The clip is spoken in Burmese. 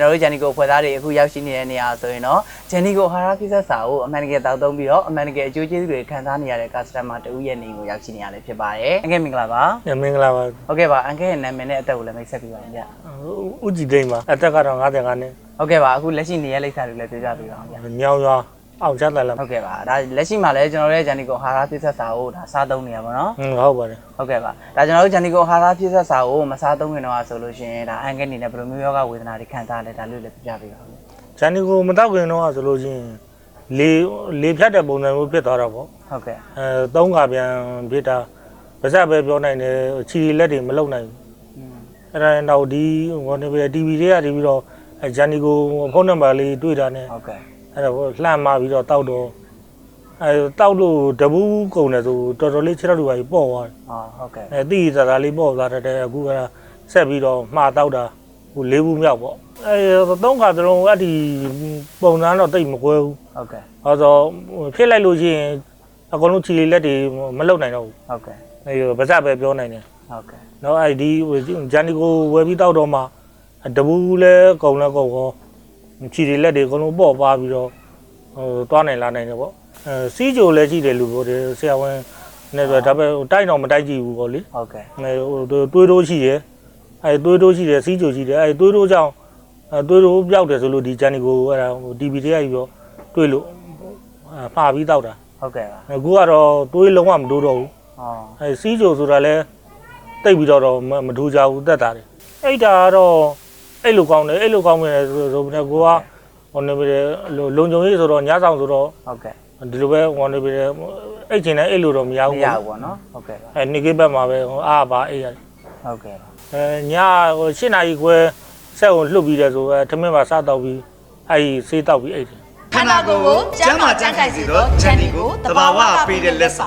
ကျွန်တော်တို့ဂျန်နီကိုဖွဲ့သားတွေအခုရောက်ရှိနေတဲ့နေရာဆိုရင်တော့ဂျန်နီကိုဟာရာကိစ္စစာကိုအမှန်တကယ်တောက်သုံးပြီးတော့အမှန်တကယ်အကျိုးကျေးဇူးတွေခံစားနေရတဲ့ customer တူရဲ့နေကိုရောက်ရှိနေရတယ်ဖြစ်ပါတယ်အငယ်မင်္ဂလာပါညမင်္ဂလာပါဟုတ်ကဲ့ပါအငယ်ရဲ့နာမည်နဲ့အသက်ကိုလည်းမိတ်ဆက်ပေးပါဦးဗျဥကြည်သိမ့်ပါအသက်ကတော့55နှစ်ဟုတ်ကဲ့ပါအခုလက်ရှိနေရလိမ့်စာတွေလည်းပြောပြပေးပါဦးဗျမြောင်ရွာ အောင်ချတယ်လားဟုတ်ကဲ့ပါဒါလက်ရှိမှာလည်းကျွန်တော်တို့ရဲ့ဂျန်နီကိုဟာရာကိစ္စစာကိုဒါစားသုံးနေရပါတော့ဟင်းဟုတ်ပါတယ်ဟုတ်ကဲ့ပါဒါကျွန်တော်တို့ဂျန်နီကိုဟာရာကိစ္စစာကိုမစားသုံးခင်တော့ဆိုလို့ရှိရင်ဒါအန်ကဲနေနဲ့ဘယ်လိုမျိုးယောဂဝေဒနာတွေခံစားလဲဒါလို့လည်းပြပြပေးပါဦးဂျန်နီကိုမတော့ခင်တော့ဆိုလို့ချင်းလေလေဖြတ်တဲ့ပုံစံမျိုးဖြစ်သွားတော့ဗောဟုတ်ကဲ့အဲသုံးကပြန်ဖြစ်တာပါဇက်ပဲပြောနိုင်တယ်ခြေလက်တွေမလုံနိုင်ဘူးอืมအဲ့ဒါနောက်ဒီဟိုနေပဲ TV တွေကနေပြီးတော့အဲဂျန်နီကိုဖုန်းနံပါတ်လေးတွေ့တာနဲ့ဟုတ်ကဲ့ အဲ့ဒါလှမ်းမပြီးတော့တောက်တော့အဲတောက်လို့တပူးကုန်တယ်ဆိုတော်တော်လေးခြေထောက်တွေပါပေါ့သွားတယ်อ๋อဟုတ်ကဲ့အဲတိတိကျကျလေးပေါ့သွားတယ်အခုကဆက်ပြီးတော့မှားတောက်တာဟိုလေးဘူးမြောက်ပေါ့အဲသုံးခါတလုံးအဲ့ဒီပုံစံတော့တိတ်မကွဲဘူးဟုတ်ကဲ့ဟောဆိုဖြစ်လိုက်လို့ရှိရင်အကုန်လုံးခြေလေးလက်တွေမလုံနိုင်တော့ဘူးဟုတ်ကဲ့အဲဗဇက်ပဲပြောနိုင်တယ်ဟုတ်ကဲ့နော်အဲ့ဒီဂျန်နီကိုဝယ်ပြီးတောက်တော့မှတပူးလဲကုံလဲကုံဟော ခြေလေးလက်တွေအကုန်လုံးပေါ့ပါပြီးတော့ဟိုသွားနိုင်လာနိုင်တယ်ပေါ့အဲစီးကြိုလည်းရှိတယ်လူပြောတယ်ဆရာဝန်နဲ့ဆိုဒါပေမဲ့တိုက်တော့မတိုက်ကြည့်ဘူးပေါ့လေဟုတ်ကဲ့အဲဟိုတွေးတိုးရှိတယ်အဲတွေးတိုးရှိတယ်စီးကြိုရှိတယ်အဲတွေးတိုးကြောင့်အဲတွေးတိုးပြောက်တယ်ဆိုလို့ဒီဂျန်နီကိုအဲ့ဒါဟို TV တွေကကြီးပြောတွေးလို့အဲမှားပြီးတောက်တာဟုတ်ကဲ့ပါအခုကတော့တွေးလုံးဝမတိုးတော့ဘူးอ๋อအဲစီးကြိုဆိုတာလဲတိတ်ပြီးတော့တော့မမထူကြဘူးတက်တာတယ်အဲ့ဒါကတော့ အဲ့လိုကောင်းတယ်အဲ့လိုကောင်းမယ်ဆိုတော့ဘယ်ကောဟိုနေပြီလုံခြုံရေးဆိုတော့ညဆောင်ဆိုတော့ဟုတ်ကဲ့ဒီလိုပဲဟိုနေပြီအဲ့ချိန်တိုင်းအဲ့လိုတော့မရဘူးမရဘူးပေါ့နော်ဟုတ်ကဲ့အဲ့နေကိဘက်မှာပဲဟိုအားပါအဲ့ရတယ်ဟုတ်ကဲ့အဲညဟို၈နာရီခွဲဆက်ကိုလှုပ်ပြီးတယ်ဆိုတော့ထမင်းမှာစားတော့ပြီးအဲ့ဒီဆေးတောက်ပြီးအဲ့တယ်ခန္ဓာကိုယ်ကိုကျန်းမာကြံ့ခိုင်စေသောခြံဒီကိုတဘာဝပေးတဲ့လက်ဆောင်